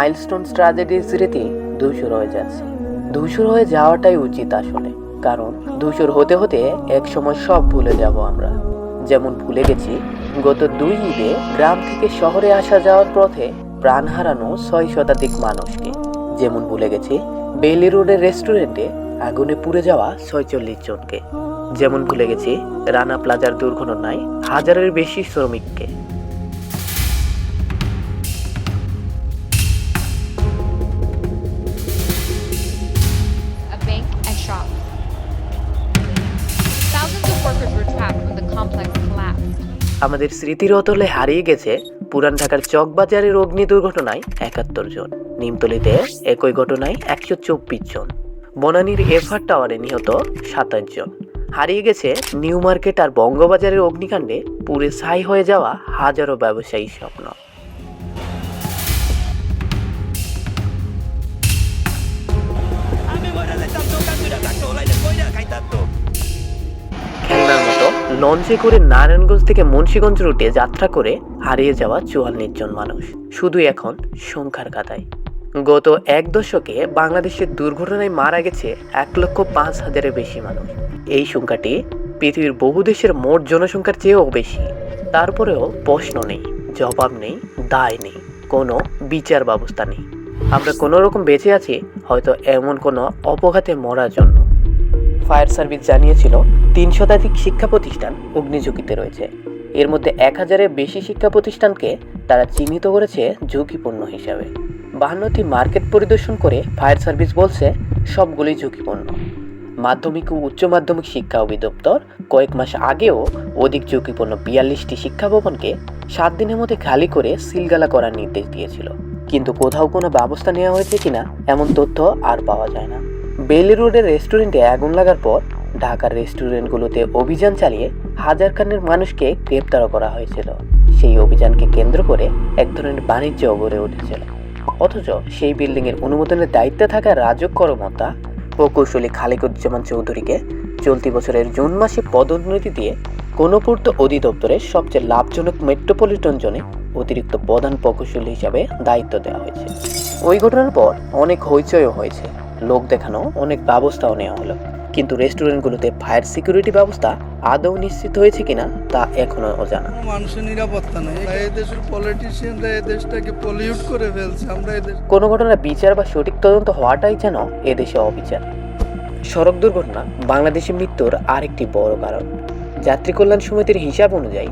Milestone ট্র্যাজেডির স্মৃতি ধূসর হয়ে যাচ্ছে। ধূসর হয়ে যাওয়াটাই উচিত আসলে, কারণ ধূসর হতে হতে এক সময় সব ভুলে যাব আমরা। যেমন ভুলে গেছি, গত দুই ঈদে গ্রাম থেকে শহরে আসা যাওয়ার পথে প্রাণ হারানো ছয় শতাধিক মানুষকে। যেমন ভুলে গেছি বেলি রোডের রেস্টুরেন্টে আগুনে পুড়ে যাওয়া ছয়চল্লিশ জনকে। যেমন ভুলে গেছি, রানা প্লাজার দুর্ঘটনায় হাজারের বেশি শ্রমিককে। আমাদের স্মৃতির অতলে হারিয়ে গেছে পুরান ঢাকার চকবাজারের অগ্নি দুর্ঘটনায় একাত্তর জন, নিমতলিতে একই ঘটনায় একশো চব্বিশ জন। বনানীর এফআর টাওয়ারে নিহত সাতাশ জন। হারিয়ে গেছে নিউ মার্কেট আর বঙ্গবাজারের অগ্নিকাণ্ডে পুরে ছাই হয়ে যাওয়া হাজারো ব্যবসায়ী স্বপ্ন। লঞ্চে করে নারায়ণগঞ্জ থেকে মুন্সীগঞ্জ রুটে যাত্রা করে হারিয়ে যাওয়া চুয়াল্লিশ জন মানুষ। শুধু এখন সংখ্যার কাতায় গত এক দশকে বাংলাদেশের দুর্ঘটনায় মারা গেছে এক লক্ষ পাঁচ হাজারের বেশি মানুষ। এই সংখ্যাটি পৃথিবীর বহু দেশের মোট জনসংখ্যার চেয়েও বেশি। তারপরেও প্রশ্ন নেই, জবাব নেই, দায় নেই, কোনো বিচার ব্যবস্থা নেই। আমরা কোনো রকম বেঁচে আছি, হয়তো এমন কোনো অপঘাতে মরার জন্য। ফায়ার সার্ভিস জানিয়েছিল তিন শতাধিক শিক্ষা প্রতিষ্ঠান অগ্নিঝুঁকিতে রয়েছে। এর মধ্যে এক হাজারের বেশি শিক্ষা প্রতিষ্ঠানকে তারা চিহ্নিত করেছে ঝুঁকিপূর্ণ হিসাবে। বাহান্নটি মার্কেট পরিদর্শন করে ফায়ার সার্ভিস বলছে সবগুলোই ঝুঁকিপূর্ণ। মাধ্যমিক ও উচ্চ মাধ্যমিক শিক্ষা অধিদপ্তর কয়েক মাস আগেও অধিক ঝুঁকিপূর্ণ বিয়াল্লিশটি শিক্ষা ভবনকে সাত দিনের মধ্যে খালি করে সিলগালা করার নির্দেশ দিয়েছিল। কিন্তু কোথাও কোনো ব্যবস্থা নেওয়া হয়েছে কিনা এমন তথ্য আর পাওয়া যায় না। বেলি রোডের রেস্টুরেন্টে আগুন লাগার পর ঢাকার রেস্টুরেন্টগুলোতে অভিযান চালিয়ে হাজার খানের মানুষকে গ্রেপ্তারও করা হয়েছিল। সেই অভিযানকে কেন্দ্র করে এক ধরনের বাণিজ্য গড়ে উঠেছিল। অথচ সেই বিল্ডিংয়ের অনুমোদনের দায়িত্বে থাকা রাজক কর্মতা প্রকৌশলী খালিকুজ্জামান চৌধুরীকে চলতি বছরের জুন মাসে পদোন্নতি দিয়ে গণপূর্ত অধিদপ্তরের সবচেয়ে লাভজনক মেট্রোপলিটন জোনে অতিরিক্ত প্রধান প্রকৌশলী হিসাবে দায়িত্ব দেওয়া হয়েছে। ওই ঘটনার পর অনেক হইচইও হয়েছে। লোক দেখানো অনেক ব্যবস্থাও নেওয়া হলো। কিন্তু রেস্টুরেন্টগুলোতে ফায়ার সিকিউরিটি ব্যবস্থা আদৌ নিশ্চিত হয়েছে কিনা তা এখনও অজানা। মানুষের নিরাপত্তা নেই। এই দেশের পলিটিশিয়ানরা এই দেশটাকে পলিউট করে ফেলছে। আমরা এদের কোনো ঘটনার বিচার বা সঠিক তদন্ত হওয়াটাই যেন এদেশে অবিচার। সড়ক দুর্ঘটনা বাংলাদেশে মৃত্যুর আরেকটি বড় কারণ। যাত্রী কল্যাণ সমিতির হিসাব অনুযায়ী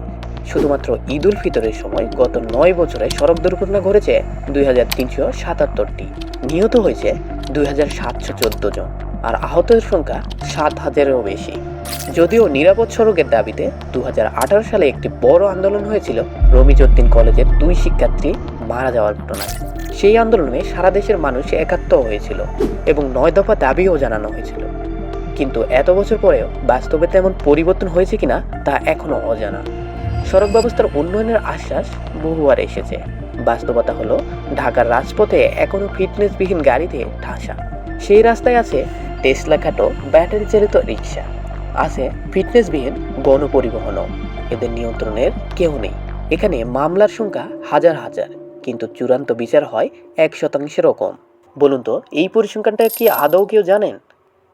শুধুমাত্র ঈদ উল ফিতরের সময় গত নয় বছরে সড়ক দুর্ঘটনা ঘটেছে দুই হাজার তিনশো সাতাত্তরটি। নিহত হয়েছে দুই হাজার সাতশো চোদ্দ জন। আর আহতের সংখ্যা সাত হাজারেরও বেশি। যদিও নিরাপদ সড়কের দাবিতে দুহাজার আঠারো সালে একটি বড় আন্দোলন হয়েছিল রমিজউদ্দিন কলেজের দুই শিক্ষার্থী মারা যাওয়ার ঘটনায়। সেই আন্দোলনে সারা দেশের মানুষ একাত্ম হয়েছিল এবং নয় দফা দাবিও জানানো হয়েছিল। কিন্তু এত বছর পরেও বাস্তবে তেমন পরিবর্তন হয়েছে কিনা তা এখনও অজানা। সড়ক ব্যবস্থার উন্নয়নের আশ্বাস বহুবার এসেছে। বাস্তবতা হলো, ঢাকার রাজপথে এখনও ফিটনেসবিহীন গাড়িতে ঠাসা। সেই রাস্তায় আছে টেসলা খাটো ব্যাটারি চালিত রিক্সা আছে ফিটনেসবিহীন গণপরিবহনও। এদের নিয়ন্ত্রণের কেউ নেই। এখানে মামলার সংখ্যা হাজার হাজার, কিন্তু চূড়ান্ত বিচার হয় এক শতাংশেরও কম। বলুন তো, এই পরিসংখ্যানটা কি আদৌ কেউ জানেন?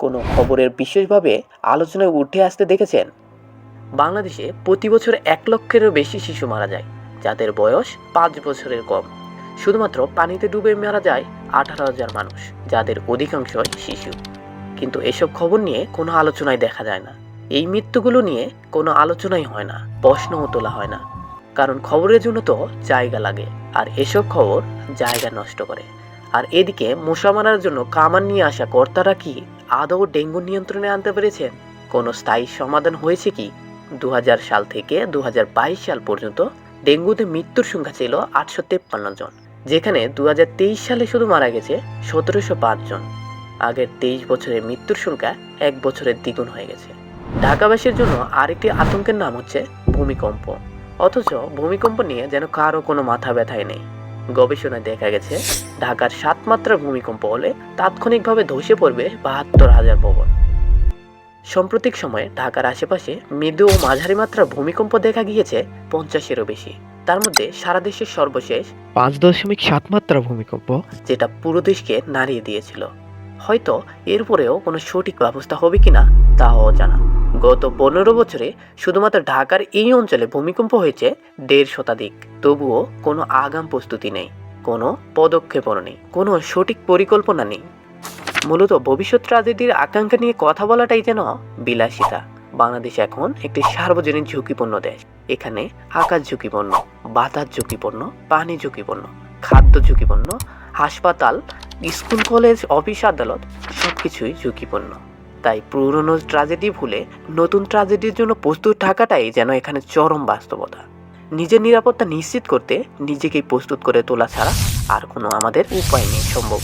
কোনো খবরের বিশেষভাবে আলোচনায় উঠে আসতে দেখেছেন? বাংলাদেশে প্রতি বছর এক লক্ষেরও বেশি শিশু মারা যায়, যাদের বয়স পাঁচ বছরের কম। শুধুমাত্র পানিতে ডুবে মারা যায় আঠারো হাজার মানুষ, যাদের অধিকাংশই শিশু। কিন্তু এসব খবর নিয়ে কোনো আলোচনায় দেখা যায় না। এই মৃত্যুগুলো নিয়ে কোনো আলোচনাই হয় না প্রশ্নও তোলা হয় না। কারণ খবরের জন্য তো জায়গা লাগে, আর এসব খবর জায়গা নষ্ট করে। আর এদিকে মশা মারার জন্য কামান নিয়ে আসা কর্তারা কি আদৌ ডেঙ্গু নিয়ন্ত্রণে আনতে পেরেছেন? কোনো স্থায়ী সমাধান হয়েছে কি? দু হাজার সাল থেকে দু হাজার বাইশ সাল পর্যন্ত ডেঙ্গুতে মৃত্যুর সংখ্যা ছিল আটশো তেপ্পান্ন জন, যেখানে দু হাজার তেইশ সালে শুধু মারা গেছে সতেরোশো পাঁচ জন। আগের তেইশ বছরের মৃত্যুর সংখ্যা এক বছরের দ্বিগুণ হয়ে গেছে। ঢাকাবাসীর জন্য আরেকটি আতঙ্কের নাম হচ্ছে ভূমিকম্প। অথচ ভূমিকম্প নিয়ে যেন কারও কোনো মাথা ব্যথাই নেই। গবেষণায় দেখা গেছে, ঢাকার সাত মাত্রার ভূমিকম্প হলে তাৎক্ষণিকভাবে ধসে পড়বে বাহাত্তর হাজার ভবন। সাম্প্রতিক সময়ে ঢাকার আশেপাশে মৃদু ও মাঝারি মাত্রার ভূমিকম্প দেখা গিয়েছে পঞ্চাশেরও বেশি। তার মধ্যে সারা দেশের সর্বশেষ পাঁচ দশমিক সাত মাত্রা ভূমিকম্প, যেটা পুরো দেশকে নাড়িয়ে দিয়েছিল। হয়তো এরপরেও কোনো সঠিক ব্যবস্থা হবে কিনা তাও জানা গত পনেরো বছরে শুধুমাত্র ঢাকার এই অঞ্চলে ভূমিকম্প হয়েছে দেড় শতাধিক। তবুও কোনো আগাম প্রস্তুতি নেই, কোনো পদক্ষেপও নেই, কোনো সঠিক পরিকল্পনা নেই। মূলত ভবিষ্যৎ রাজনীতির আকাঙ্ক্ষা নিয়ে কথা বলাটাই যেন বিলাসিতা। বাংলাদেশ এখন একটি সার্বজনীন ঝুঁকিপূর্ণ দেশ। এখানে আকাশ ঝুঁকিপূর্ণ, বাতাস ঝুঁকিপূর্ণ, পানি ঝুঁকিপূর্ণ, খাদ্য ঝুঁকিপূর্ণ, হাসপাতাল স্কুল, কলেজ, অফিস, আদালত সব কিছুই ঝুঁকিপূর্ণ। তাই পুরনো ট্রাজেডি ভুলে নতুন ট্রাজেডির জন্য প্রস্তুত থাকাটাই যেন এখানে চরম বাস্তবতা। নিজের নিরাপত্তা নিশ্চিত করতে নিজেকেই প্রস্তুত করে তোলা ছাড়া আর কোনো আমাদের উপায় নেই, সম্ভব।